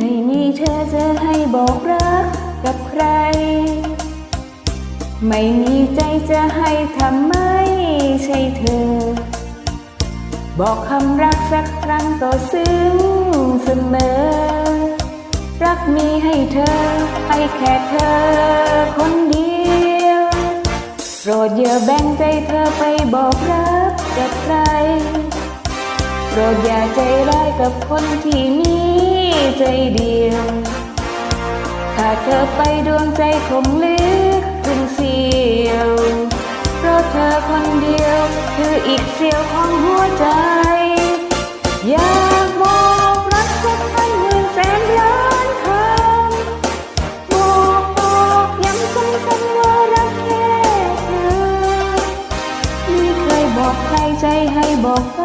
ไม่มีเธอจะให้บอกรักกับใคร ไม่มีใจจะให้ทำไมใช่เธอ บอกคำรักสักครั้งก็ซึ้งเสมอ รักมีให้เธอ ให้แค่เธอคนเดียว โปรดอย่าแบ่งใจเธอไปบอกรักกับใคร รดอย่าใจร้ายกับคนที่มีใจเดียว ถ้าเธอไปดวงใจคงลึกถึงเสียว เพราะเธอคนเดียว คืออีกเสียวของหัวใจ อยากบอกรักสักพันหมื่นแสนล้านคำบอกบอกย้ำซ้ำๆว่ารักแค่เธอไม่เคยบอกใครใจให้บอก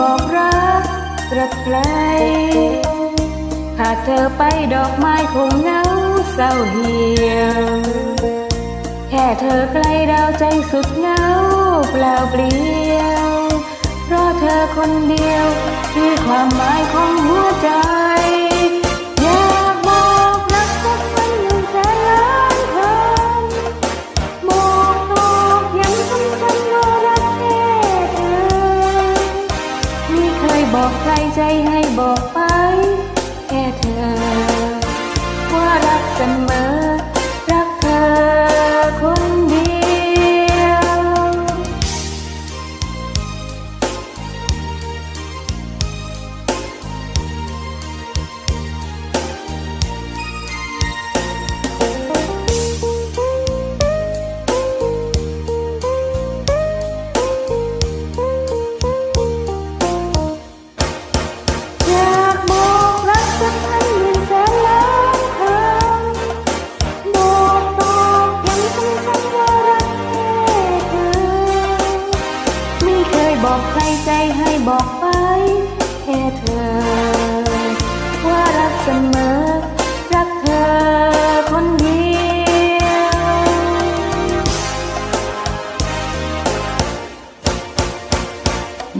บอกรักรักใครถ้าเธอไปดอกไม้คงเหงาเศร้าเหี่ยว แค่เธอใกล้ดาวใจสุดเหงาเปล่าเปลี่ยว เพราะเธอคนเดียว คือความหมายของหัวใจ บอกไปแค่เธอ ว่ารักเสมอ ให้บอกไปแค่เธอ ว่ารักเสมอ รักเธอคนเดียว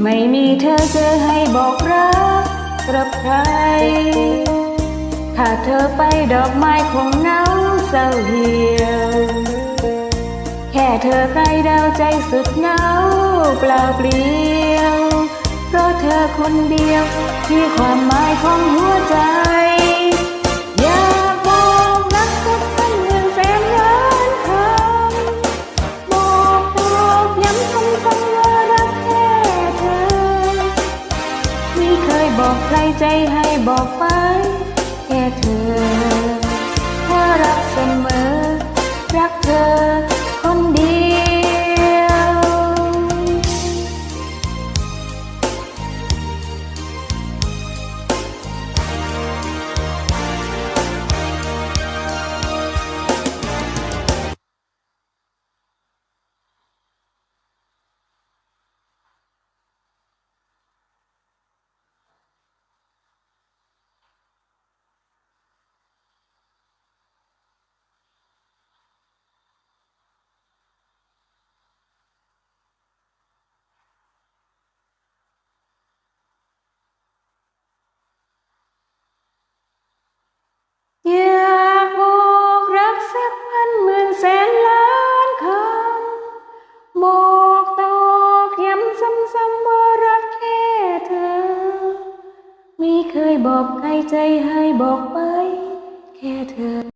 ไม่มีเธอจะให้บอกรักกับใคร ถ้าเธอไปดอกไม้คงเหงาเศร้าเหี่ยว แค่เธอใกล้ดาวใจสุดเหงาเปล่าเปลี่ยว เพราะเธอคนเดียว ที่ความหมายของหัวใจ อยากบอกรักสักพันหมื่นแสนล้านคำบอกบอกย้ำซ้ำๆว่ารักแค่เธอ ไม่เคยบอกใครใจให้บอกไปแค่เธอ บอกใครใจให้บอกไป แค่เธอ